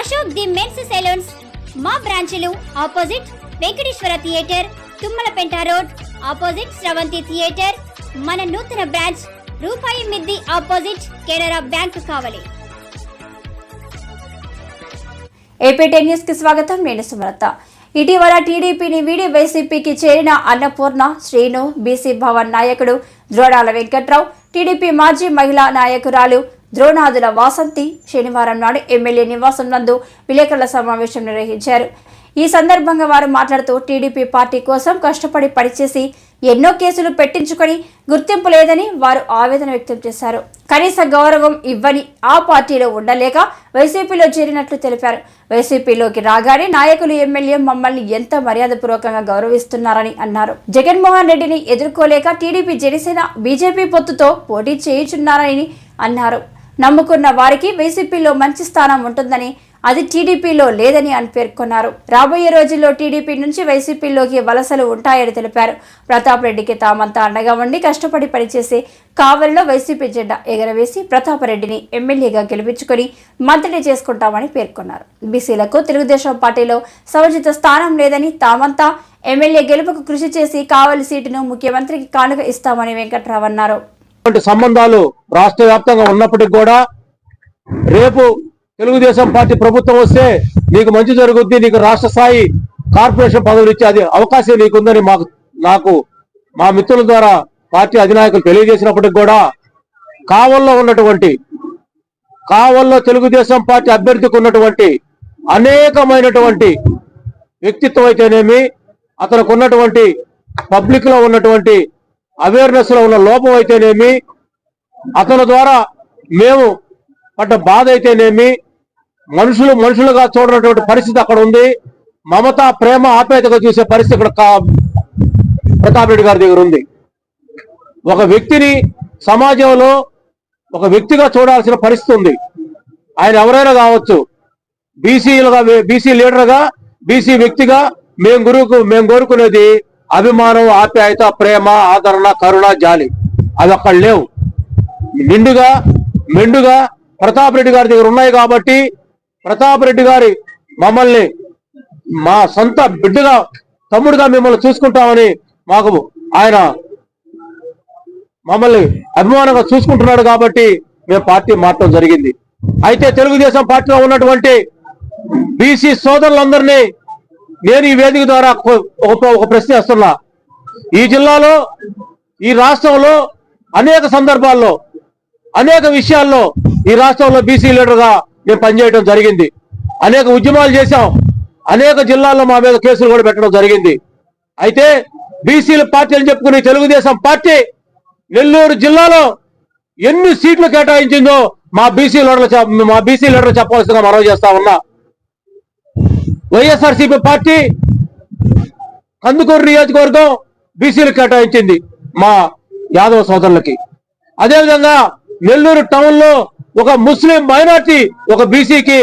Ashok the men's salons. మా బ్రాంచులు opposite Venkateswara theatre Tummalapenta road opposite Sravanthi theatre. మన నూతన branch రూపాయి మిద్ది opposite Canara bank Kavali. AP ten న్యూస్కి స్వాగతం. నేను సుమలత. ఇటీవల టీడీపీని వీడి వైసీపీకి చేరిన అన్నపూర్ణ శ్రీను బీసీ భవన్ నాయకుడు ద్రోడాల వెంకట్రావు టీడీపీ మాజీ మహిళా నాయకురాలు ద్రోణాదుల వాసంతి శనివారం నాడు ఎమ్మెల్యే నివాసం నందు విలేకరుల సమావేశం నిర్వహించారు. ఈ సందర్భంగా వారు మాట్లాడుతూ టీడీపీ పార్టీ కోసం కష్టపడి పనిచేసి ఎన్నో కేసులు పెట్టించుకొని గుర్తింపు లేదని వారు ఆవేదన వ్యక్తం చేశారు. కనీస గౌరవం ఇవ్వని ఆ పార్టీలో ఉండలేక వైసీపీలో చేరినట్లు తెలిపారు. వైసీపీలోకి రాగానే నాయకులు ఎమ్మెల్యే మమ్మల్ని ఎంత మర్యాదపూర్వకంగా గౌరవిస్తున్నారని అన్నారు. జగన్మోహన్ రెడ్డిని ఎదుర్కోలేక టీడీపీ జనసేన బీజేపీ పొత్తుతో పోటీ చేయుచున్నారని అన్నారు. నమ్ముకున్న వారికి వైసీపీలో మంచి స్థానం ఉంటుందని అది టీడీపీలో లేదని అని పేర్కొన్నారు. రాబోయే రోజుల్లో టీడీపీ నుంచి వైసీపీలోకి వలసలు ఉంటాయని తెలిపారు. ప్రతాప్ రెడ్డికి తామంతా అండగా ఉండి కష్టపడి పనిచేసి కావలిలో వైసీపీ జెండా ఎగరవేసి ప్రతాప్ రెడ్డిని ఎమ్మెల్యేగా గెలిపించుకొని మంత్రిని చేసుకుంటామని పేర్కొన్నారు. బీసీలకు తెలుగుదేశం పార్టీలో సముచిత స్థానం లేదని తామంతా ఎమ్మెల్యే గెలుపుకు కృషి చేసి కావలి సీటును ముఖ్యమంత్రికి కానుక ఇస్తామని వెంకట్రావు అన్నారు. సంబంధాలు రాష్ట్ర వ్యాప్తంగా ఉన్నప్పటికి కూడా రేపు తెలుగుదేశం పార్టీ ప్రభుత్వం వస్తే నీకు మంచి జరుగుద్ది నీకు రాష్ట్ర స్థాయి కార్పొరేషన్ పదవులు ఇచ్చే అది అవకాశం నీకుందని మాకు నాకు మా మిత్రుల ద్వారా పార్టీ అధినాయకులు తెలియజేసినప్పటికి కూడా కావల్లో ఉన్నటువంటి కావల్లో తెలుగుదేశం పార్టీ అభ్యర్థికి ఉన్నటువంటి అనేకమైనటువంటి వ్యక్తిత్వం అయితేనేమి అతనికి ఉన్నటువంటి పబ్లిక్లో ఉన్నటువంటి అవేర్నెస్లో ఉన్న లోపం అయితేనేమి అతని ద్వారా మేము పడ్డ బాధ అయితేనేమి మనుషులు మనుషులుగా చూడనటువంటి పరిస్థితి అక్కడ ఉంది. మమత ప్రేమ ఆపేతగా చూసే పరిస్థితి ఇక్కడ ప్రతాప్ రెడ్డి గారి దగ్గర ఉంది. ఒక వ్యక్తిని సమాజంలో ఒక వ్యక్తిగా చూడాల్సిన పరిస్థితి ఉంది. ఆయన ఎవరైనా కావచ్చు బీసీలుగా బీసీ లీడర్గా బీసీ వ్యక్తిగా మేము గురువుకు మేము కోరుకునేది అభిమానం ఆప్యాయత ప్రేమ ఆదరణ కరుణ జాలి అవి అక్కడ లేవు. నిండుగా మెండుగా ప్రతాప్ రెడ్డి గారి దగ్గర ఉన్నాయి కాబట్టి ప్రతాప్ రెడ్డి గారి మమ్మల్ని మా సొంత బిడ్డగా తమ్ముడుగా మిమ్మల్ని చూసుకుంటామని మాకు ఆయన మమ్మల్ని అభిమానంగా చూసుకుంటున్నాడు కాబట్టి మేము పార్టీ మారటం జరిగింది. అయితే తెలుగుదేశం పార్టీలో ఉన్నటువంటి బీసీ సోదరులందరినీ నేను ఈ వేదిక ద్వారా ఒక ఒక ప్రశ్న వేస్తున్నా ఈ జిల్లాలో ఈ రాష్ట్రంలో అనేక సందర్భాల్లో అనేక విషయాల్లో ఈ రాష్ట్రంలో బీసీ లీడర్గా నేను పనిచేయడం జరిగింది. అనేక ఉద్యమాలు చేశాం. అనేక జిల్లాల్లో మా మీద కేసులు కూడా పెట్టడం జరిగింది. అయితే బీసీల పార్టీ అని చెప్పుకునే తెలుగుదేశం పార్టీ నెల్లూరు జిల్లాలో ఎన్ని సీట్లు కేటాయించిందో మా బీసీ లీడర్లు మా బీసీ లీడర్లు చెప్పవలసిందిగా మనవి చేస్తా ఉన్నా. వైఎస్ఆర్సీపీ పార్టీ కందుకూరు నియోజకవర్గం బీసీలు కేటాయించింది మా యాదవ సోదరులకి. అదేవిధంగా నెల్లూరు టౌన్లో ఒక ముస్లిం మైనార్టీ ఒక బీసీకి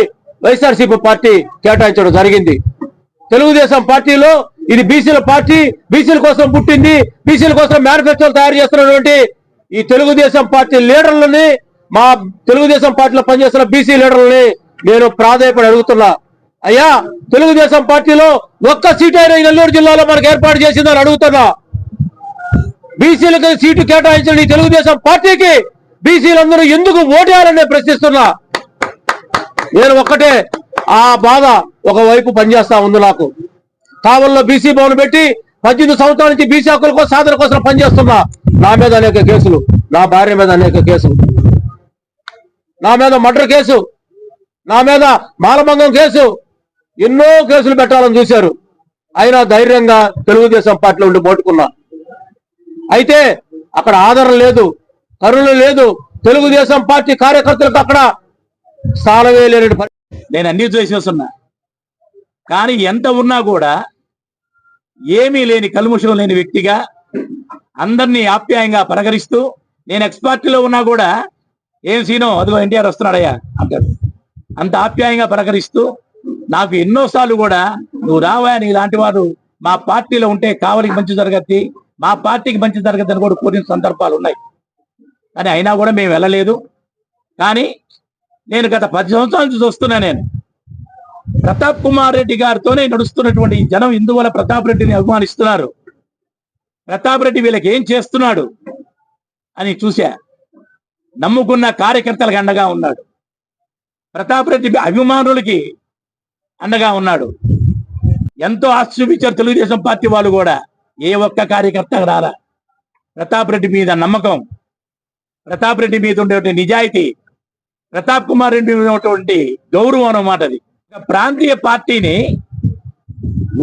వైఎస్ఆర్సీపీ పార్టీ కేటాయించడం జరిగింది. తెలుగుదేశం పార్టీలో ఇది బీసీల పార్టీ బీసీల కోసం పుట్టింది బీసీల కోసం మేనిఫెస్టోలు తయారు చేస్తున్నటువంటి ఈ తెలుగుదేశం పార్టీ లీడర్లని మా తెలుగుదేశం పార్టీలో పనిచేస్తున్న బీసీ లీడర్లని నేను ప్రాధాన్యపడి అడుగుతున్నా. అయ్యా తెలుగుదేశం పార్టీలో ఒక్క సీట్ అయినా నెల్లూరు జిల్లాలో మనకు ఏర్పాటు చేసిందని అడుగుతున్నా. బీసీలకు సీటు కేటాయించిన ఈ తెలుగుదేశం పార్టీకి బీసీలందరూ ఎందుకు ఓటేయాలని ప్రశ్నిస్తున్నా. నేను ఒక్కటే ఆ బాధ ఒకవైపు పనిచేస్తా ఉంది నాకు. కావల్లో బీసీ భవన్ పెట్టి పద్దెనిమిది సంవత్సరాల నుంచి బీసీ హక్కుల కోసం సాధన కోసం పనిచేస్తున్నా. నా మీద అనేక కేసులు నా భార్య మీద అనేక కేసులు. నా మీద మర్డర్ కేసు నా మీద మాలభంగం కేసు ఎన్నో కేసులు పెట్టాలని చూశారు. అయినా ధైర్యంగా తెలుగుదేశం పార్టీలో ఉండి పోటుకున్నా. అయితే అక్కడ ఆదరణ లేదు కరుణ లేదు. తెలుగుదేశం పార్టీ కార్యకర్తలకు అక్కడ స్థానమే లేని నేను అన్ని చేసేస్తున్నా కానీ ఎంత ఉన్నా కూడా ఏమీ లేని కల్ముషం లేని వ్యక్తిగా అందరినీ ఆప్యాయంగా పలకరిస్తూ నేను ఎక్స్ పార్టీలో ఉన్నా కూడా ఏం సీనో అదిగో ఎన్టీఆర్ వస్తున్నాడయ్యా అంటాడు. అంత ఆప్యాయంగా పరకరిస్తూ నాకు ఎన్నోసార్లు కూడా నువ్వు రావా ఇలాంటి వారు మా పార్టీలో ఉంటే కావలికి మంచి జరగద్ది మా పార్టీకి మంచి జరగద్ది అని కూడా కోరిన సందర్భాలు ఉన్నాయి. కానీ అయినా కూడా మేము వెళ్ళలేదు. కానీ నేను గత పది సంవత్సరాల నుంచి చూస్తున్నా నేను. ప్రతాప్ కుమార్ రెడ్డి గారితోనే నడుస్తున్నటువంటి ఈ జనం ఇందువల్ల ప్రతాప్ రెడ్డిని అభిమానిస్తున్నారు. ప్రతాప్ రెడ్డి వీళ్ళకి ఏం చేస్తున్నాడు అని చూశా. నమ్ముకున్న కార్యకర్తలకు అండగా ఉన్నాడు. ప్రతాప్ రెడ్డి అభిమానులకి అండగా ఉన్నాడు. ఎంతో ఆశ చూపించారు తెలుగుదేశం పార్టీ వాళ్ళు కూడా. ఏ ఒక్క కార్యకర్త రారా ప్రతాప్ రెడ్డి మీద నమ్మకం. ప్రతాప్ రెడ్డి మీద ఉండేటువంటి నిజాయితీ. ప్రతాప్ కుమార్ రెడ్డి మీద ఉన్నటువంటి గౌరవం అన్నమాట అది. ప్రాంతీయ పార్టీని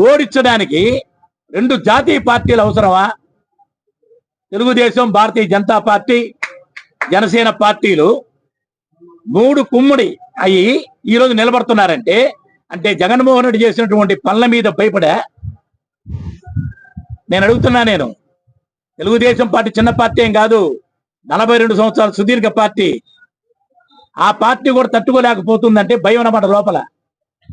ఓడించడానికి రెండు జాతీయ పార్టీలు అవసరమా? తెలుగుదేశం భారతీయ జనతా పార్టీ జనసేన పార్టీలు మూడు కుమ్ముడి అయి ఈ రోజు నిలబడుతున్నారంటే అంటే జగన్మోహన్ రెడ్డి చేసినటువంటి పనుల మీద భయపడా. నేను అడుగుతున్నా నేను. తెలుగుదేశం పార్టీ చిన్న పార్టీ ఏం కాదు. నలభై రెండు సంవత్సరాల సుదీర్ఘ పార్టీ. ఆ పార్టీ కూడా తట్టుకోలేకపోతుందంటే భయం అన్నమాట లోపల.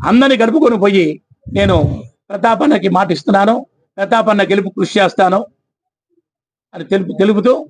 అందరిని గడుపుకొని పోయి నేను ప్రతాపన్నకి మాట ఇస్తున్నాను ప్రతాపన్న గెలుపు కృషి చేస్తాను. అని తెలుపు తెలుపుతూ